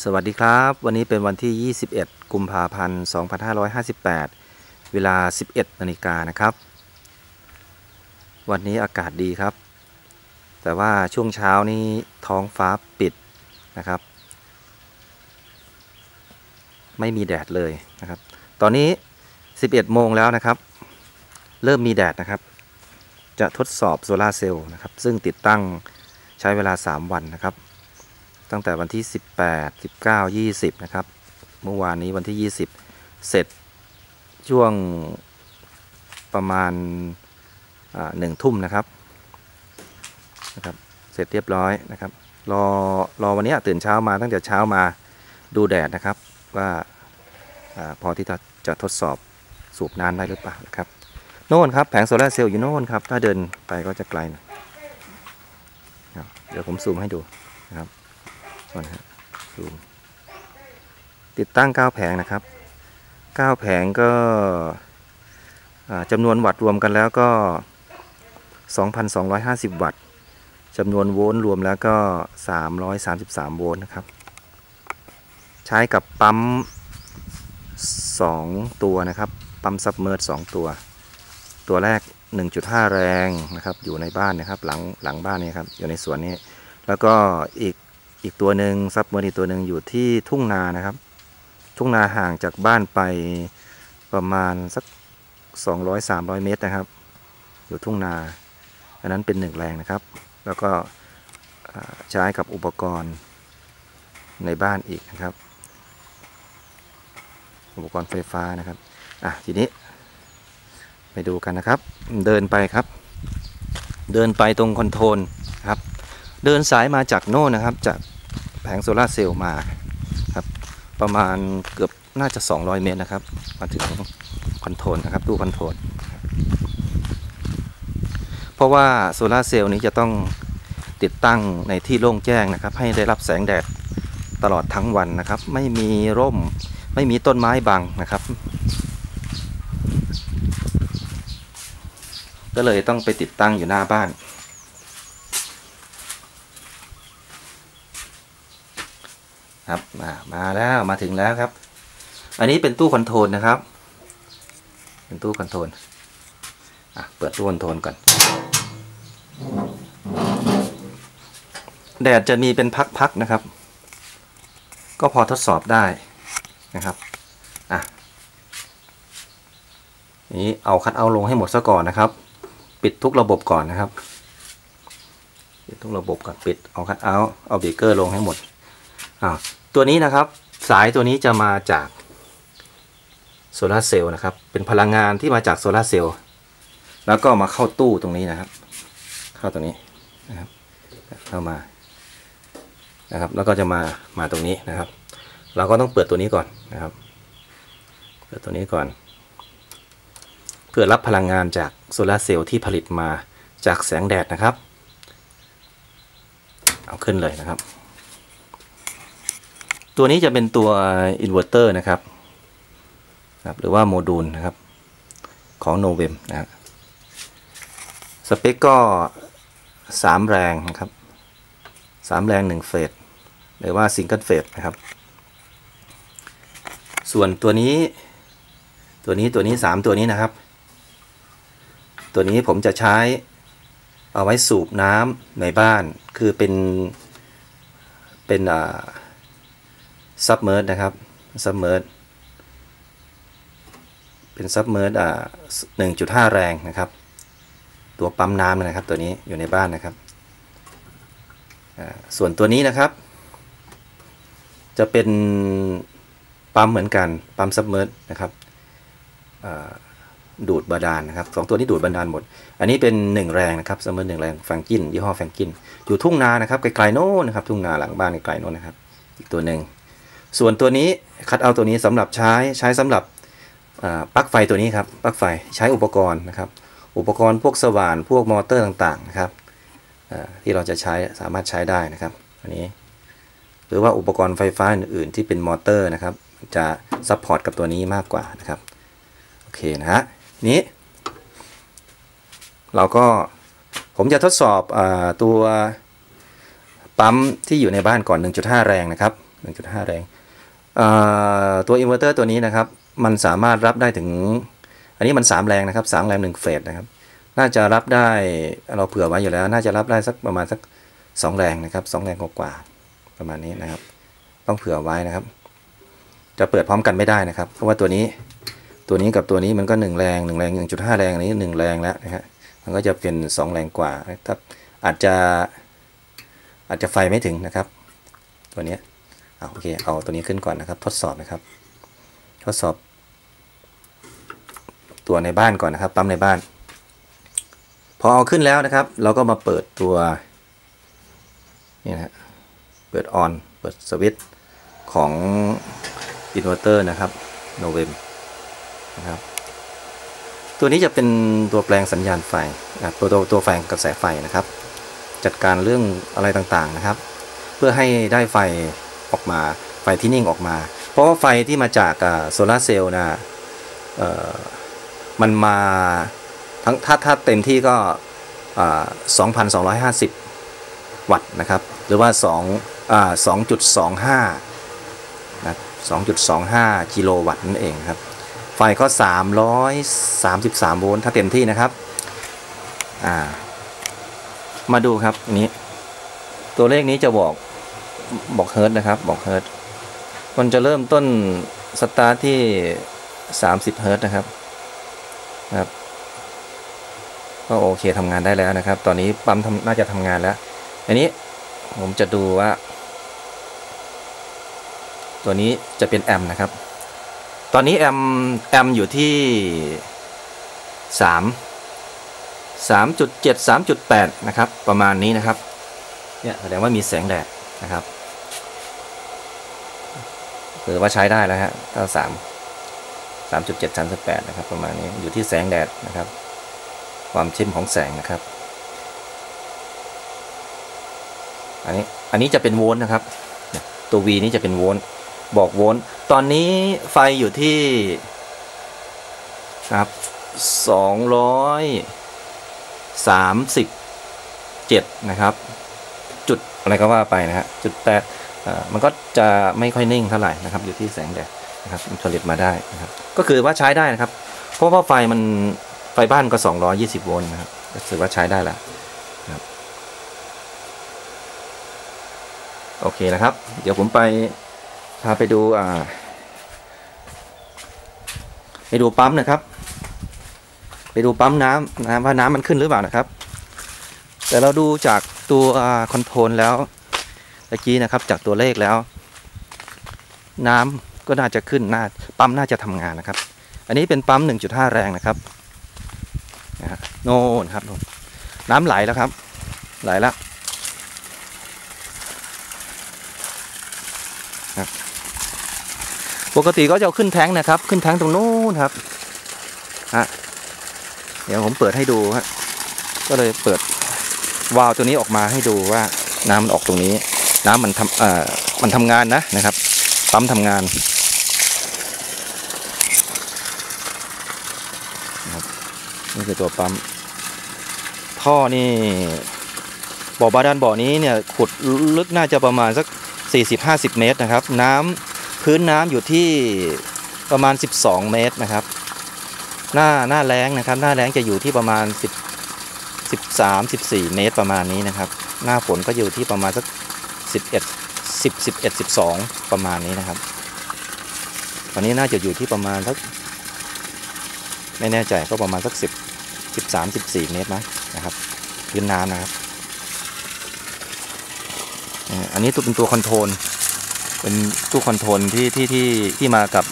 สวัสดีครับ วันนี้เป็นวันที่ 21 กุมภาพันธ์ 2558 เวลา 11นาฬิกานะครับ วันนี้อากาศดีครับ แต่ว่าช่วงเช้านี้ท้องฟ้าปิดนะครับ ไม่มีแดดเลยนะครับ ตอนนี้ 11 โมงแล้วนะครับ เริ่มมีแดดนะครับ จะทดสอบโซลาร์เซลล์นะครับ ซึ่งติดตั้งใช้เวลา 3 วันนะครับ ตั้งแต่วันที่ 18 19 20 นะครับ เมื่อวานนี้วันที่ 20 เสร็จช่วงประมาณหนึ่งทุ่มนะครับนะครับ เสร็จเรียบร้อยนะครับ รอรอวันนี้ตื่นเช้ามาตั้งแต่เช้ามาดูแดดนะครับว่าอพอที่จะจะทดสอบสูบน้ำได้หรือเปล่านะครับโน่นครับแผงโซลาร์เซลล์อยู่โน่นครับ ถ้าเดินไปก็จะไกลน่อยครับเดี๋ยวผมซูมให้ดูนะครับ ก่อนครับซูติดตั้ง 9 แผงนะครับ 9 แผงก็จำนวนวัตต์รวมกันแล้วก็ 2,250 วัตต์จำนวนโวลต์รวมแล้วก็ 333 โวลต์นะครับ ใช้กับปั๊ม 2 ตัวนะครับ ปั๊มซับเมอร์ส2ตัว ตัวแรก 1.5 แรงนะครับ อยู่ในบ้านนะครับ หลังหลังบ้านนี้ครับ อยู่ในสวนนี้ แล้วก็อีก อีกตัวหนึ่งซับเมอร์อีกตัวหนึ่งอยู่ที่ทุ่งนานะครับ ทุ่งนาห่างจากบ้านไปประมาณสัก 200-300 เมตรนะครับ อยู่ทุ่งนา อันนั้นเป็นหนึ่งแรงนะครับ แล้วก็ใช้กับอุปกรณ์ในบ้านอีกนะครับ อุปกรณ์ไฟฟ้านะครับอะทีนี้ ไปดูกันนะครับ เดินไปครับ เดินไปตรงคอนโทรลครับ เดินสายมาจากโน่นนะครับจาก แผงโซลาร์เซลล์มาครับประมาณเกือบน่าจะ 200 เมตรนะครับ มาถึงคอนโทรลนะครับตู้คอนโทรลเพราะว่าโซลาร์เซลล์นี้จะต้องติดตั้งในที่โล่งแจ้งนะครับ ให้ได้รับแสงแดดตลอดทั้งวันนะครับ ไม่มีร่มไม่มีต้นไม้บังนะครับ ก็เลยต้องไปติดตั้งอยู่หน้าบ้าน ครับมามาแล้วมาถึงแล้วครับ อันนี้เป็นตู้คอนโทรลนะครับ เป็นตู้คอนโทรลอะเปิดตู้คอนโทรลก่อน แดดจะมีเป็นพักๆนะครับ ก็พอทดสอบได้นะครับอะนี้เอาคัดเอาลงให้หมดซะก่อนนะครับ ปิดทุกระบบก่อนนะครับปิดทุกระบบก่อนปิดเอาคัดเอาเอาเบรกเกอร์ลงให้หมดอ่า ตัวนี้นะครับสายตัวนี้จะมาจากโซลาเซลล์นะครับ เป็นพลังงานที่มาจากโซลาเซลล์แล้วก็มาเข้าตู้ตรงนี้นะครับ เข้าตรงนี้นะครับเข้ามานะครับ แล้วก็จะมามาตรงนี้นะครับ เราก็ต้องเปิดตัวนี้ก่อนนะครับ เปิดตัวนี้ก่อน เพื่อรับพลังงานจากโซลาเซลล์ที่ผลิตมาจากแสงแดดนะครับ เอาขึ้นเลยนะครับ ตัวนี้จะเป็นตัวอินเวอร์เตอร์นะครับครับ หรือว่าโมดูลนะครับ ของโนเวมนะสเปคก็ 3 แรงนะครับ 3 แรง 1 เฟสหรือว่าซิงเกิลเฟสนะครับ ส่วนตัวนี้ ตัวนี้ตัวนี้ 3 ตัวนี้นะครับ ตัวนี้ผมจะใช้เอาไว้สูบน้ำในบ้าน คือเป็น เป็นอ่า ซับเมอร์นะครับซับเมอร์เป็นซับเมอร์อ่าหนึ่งจุดห้าแรงนะครับ ตัวปั๊มน้ำนะครับ ตัวนี้อยู่ในบ้านนะครับ ส่วนตัวนี้นะครับ จะเป็นปั๊มเหมือนกัน ปั๊มซับเมอร์นะครับดูดบาดาลนนะครับสองตัวนี้ดูดบาดาลหมด อันนี้เป็น1แรงนะครับซัมเมอร์หนึ่งแรงแฟงกินยี่ห้อแฟงกิน อยู่ทุ่งนานะครับไกลๆโน้นนะครับทุ่งนาหลังบ้านไกลๆโน้นนะครับ อีกตัวหนึ่ง ส่วนตัวนี้คัดเอาตัวนี้สำหรับใช้ใช้สำหรับปลั๊กไฟตัวนี้ครับปลั๊กไฟใช้อุปกรณ์นะครับ อุปกรณ์พวกสว่านพวกมอเตอร์ต่างๆนะครับที่เราจะใช้สามารถใช้ได้นะครับอันนี้ หรือว่าอุปกรณ์ไฟฟ้าอื่นๆที่เป็นมอเตอร์นะครับ จะซัพพอร์ตกับตัวนี้มากกว่านะครับโอเคนะฮะนี้ เราก็ผมจะทดสอบอตัวปั๊มที่อยู่ในบ้านก่อน 1.5 แรงนะครับ 1.5 แรง ตัวอินเวอร์เตอร์ตัวนี้นะครับ มันสามารถรับได้ถึง อันนี้มัน 3 แรงนะครับ3แรง1เฟสนะครับ น่าจะรับได้เราเผื่อไว้อยู่แล้ว น่าจะรับได้สักประมาณสัก 2 แรงนะครับ2แรงกว่าประมาณนี้นะครับ ต้องเผื่อไว้นะครับ จะเปิดพร้อมกันไม่ได้นะครับ เพราะว่าตัวนี้ตัวนี้กับตัวนี้มันก็ 1 แรง 1 แรง 1.5 แรงอันนี้ 1 แรงแล้วนะฮะมันก็จะเป็น 2 แรงกว่าถ้าอาจจะอาจจะไฟไม่ถึงนะครับ ตัวนี้ เอาโอเค เอาตัวนี้ขึ้นก่อนนะครับ ทดสอบนะครับ ทดสอบ ตัวในบ้านก่อนนะครับ ปั๊มในบ้าน พอเอาขึ้นแล้วนะครับ เราก็มาเปิดตัวนี่นะฮะเปิดออน เปิดสวิตช์ของอินเวอร์เตอร์นะครับโนเวมนะครับ ตัวนี้จะเป็นตัวแปลงสัญญาณไฟตัวตัวตัวแปลงกระแสไฟนะครับ จัดการเรื่องอะไรต่างๆนะครับ เพื่อให้ได้ไฟ ออกมา ไฟที่นิ่งออกมา เพราะว่าไฟที่มาจากโซลาเซลล์นะมันมาทั้งถ้าถ้าเต็มที่ก็ 2,250 วัตต์นะครับ หรือว่า2อ่า2.25นะ2.25 กิโลวัตต์นั่นเองครับ ไฟก็ 333 โวลต์ถ้าเต็มที่นะครับ อ่า มาดูครับอันนี้ ตัวเลขนี้จะบอก บอกเฮิร์ตนะครับ บอกเฮิร์ตมันจะเริ่มต้นสตาร์ทที่ 30เฮิร์ตนะครับนะครับก็โอเคทำงานได้แล้วนะครับ ตอนนี้ปั๊มทำน่าจะทำงานแล้ว อันนี้ผมจะดูว่า ตัวนี้จะเป็นแอมป์นะครับ ตอนนี้แอมแอมอยู่ที่ 3 3.7 3.8 นะครับ ประมาณนี้นะครับ เนี่ยแสดงว่ามีแสงแดดนะครับ คือว่าใช้ได้แล้วฮะถ้า3 3.7 3.8นะครับ ประมาณนี้อยู่ที่แสงแดดนะครับ ความเข้มของแสงนะครับ อันนี้อันนี้จะเป็นโวลต์นะครับ ตัว V นี้จะเป็นโวลต์บอกโวลต์ตอนนี้ไฟอยู่ที่ครับสองร้อยสามสิบเจ็ดนะครับ จุดอะไรก็ว่าไปนะฮะจุดแปด มันก็จะไม่ค่อยนิ่งเท่าไหร่นะครับ อยู่ที่แสงแดดนะครับมันผลิตมาได้นะครับ ก็คือว่าใช้ได้นะครับ เพราะว่าไฟมันไฟบ้านก็ 220 โวลต์นะครับก็ถือว่าใช้ได้แล้วนะครับโอเคนะครับ เดี๋ยวผมไปพาไปดูอ่าไปดูปั๊มนะครับ ไปดูปั๊มน้ำนะว่าน้ำมันขึ้นหรือเปล่านะครับ แต่เราดูจากตัวคอนโทรลแล้ว ตะกี้นะครับ จากตัวเลขแล้ว น้ำก็น่าจะขึ้นน่าปั๊มน่าจะทำงานนะครับ อันนี้เป็นปั๊ม 1.5 แรงนะครับนะฮะโน่นครับน่นน้ำไหลแล้วครับ ไหลแล้วปกติก็จะเอาขึ้นแท้งนะครับ ขึ้นแท้งตรงโน้นครับฮะเดี๋ยวผมเปิดให้ดูฮะก็เลยเปิดวาล์วตัวนี้ออกมาให้ดูว่าน้ำมันออกตรงนี้ น้ำมันทำเอ่อมันทำงานนะนะครับ ปั๊มทำงานนี่คือตัวปั๊ม ท่อนี่บ่อบาดาลบ่อนี้เนี่ยขุดลึกน่าจะประมาณสัก 40-50 เมตรนะครับ น้ำพื้นน้ำอยู่ที่ประมาณ 12 เมตรนะครับ หน้าหน้าแรงนะครับ หน้าแรงจะอยู่ที่ประมาณ 10 13 14 เมตรประมาณนี้นะครับ หน้าฝนก็อยู่ที่ประมาณสัก 11 10 11 12 ประมาณนี้นะครับ ตอนนี้น่าจะอยู่ที่ประมาณสักไม่แน่ใจก็ประมาณสักสิบสิบสามสิบสี่เมตรมั้งนะครับพื้นน้ำนะครับ อันนี้ตัวเป็นตัวคอนโทรลเป็นตู้คอนโทรลที่ที่ที่ที่มากับ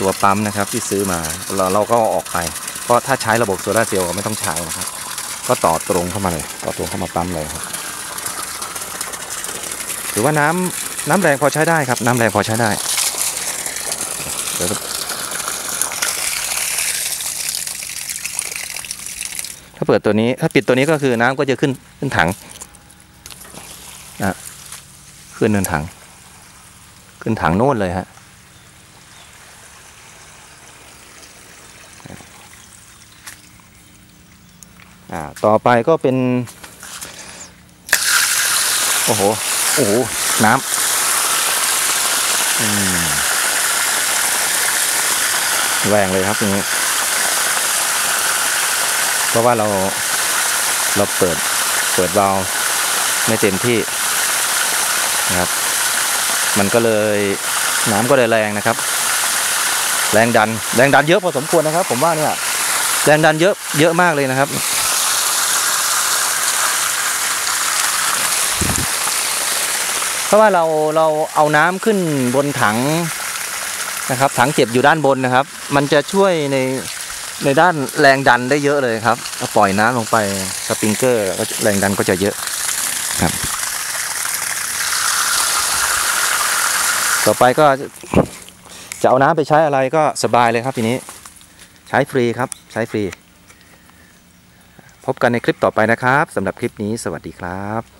ตัวปั๊มนะครับที่ซื้อมาเราเราก็ออกไปเพราะถ้าใช้ระบบโซลาร์เซลล์ไม่ต้องใช้นะครับ ก็ต่อตรงเข้ามาเลย ต่อตรงเข้ามาปั๊มเลยครับ ถือว่าน้ำน้ำแรงพอใช้ได้ครับ น้ำแรงพอใช้ได้เดี๋ยวถ้าเปิดตัวนี้ถ้าปิดตัวนี้ก็คือน้ำก็จะขึ้นขึ้นถังนะขึ้นเนินถัง ขึ้นถังโน่นเลยฮะอ่าต่อไปก็เป็น โอ้โห โอ้โหน้ำแรงเลยครับตรงนี้ เพราะว่าเราเราเปิดเปิดวาล์วไม่เต็มที่นะครับ มันก็เลยน้ำก็เลยแรงนะครับ แรงดัน แรงดันเยอะพอสมควรนะครับ ผมว่าเนี่ยแรงดันเยอะเยอะมากเลยนะครับ เพราะว่าเราเราเอาน้ำขึ้นบนถังนะครับ ถังเก็บอยู่ด้านบนนะครับ มันจะช่วยในในด้านแรงดันได้เยอะเลยครับถ้าปล่อยน้ำลงไปสปริงเกอร์ก็แรงดันก็จะเยอะครับ ต่อไปก็จะเอาน้ำไปใช้อะไรก็สบายเลยครับทีนี้ ใช้ฟรีครับ ใช้ฟรี พบกันในคลิปต่อไปนะครับสำหรับคลิปนี้สวัสดีครับ